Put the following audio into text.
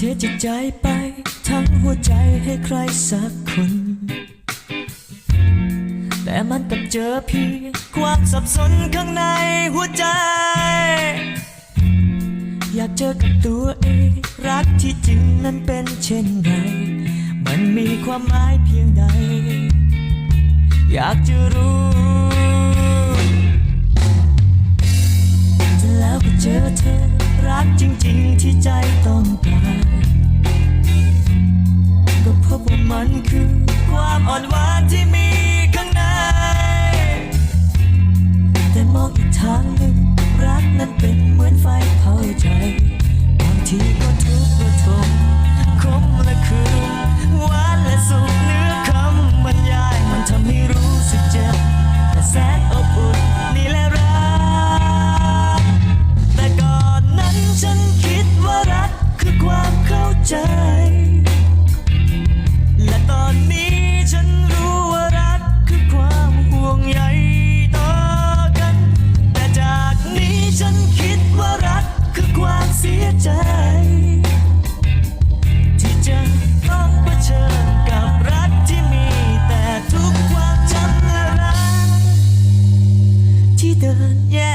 ใจไป ทั้งหัวใจให้ใครสักคน แต่มันกลับเจอเพียงความสับสนข้างในหัวใจ อยากเจอกับตัวเองรักที่จริงนั้นเป็นเช่นไร มันมีความหมายเพียงใด อยากจะรู้แล้วก็เจอเธอ รักจริงๆที่ใจต้องการก็พบว่ามันคือความอ่อนหวานที่มีข้างใน แต่มองอีกทางหนึ่งรักนั้นเป็นเหมือนไฟเผาใจ บางทีก็ทุกข์ระทมคมและคืนหวานและสุข ที่เ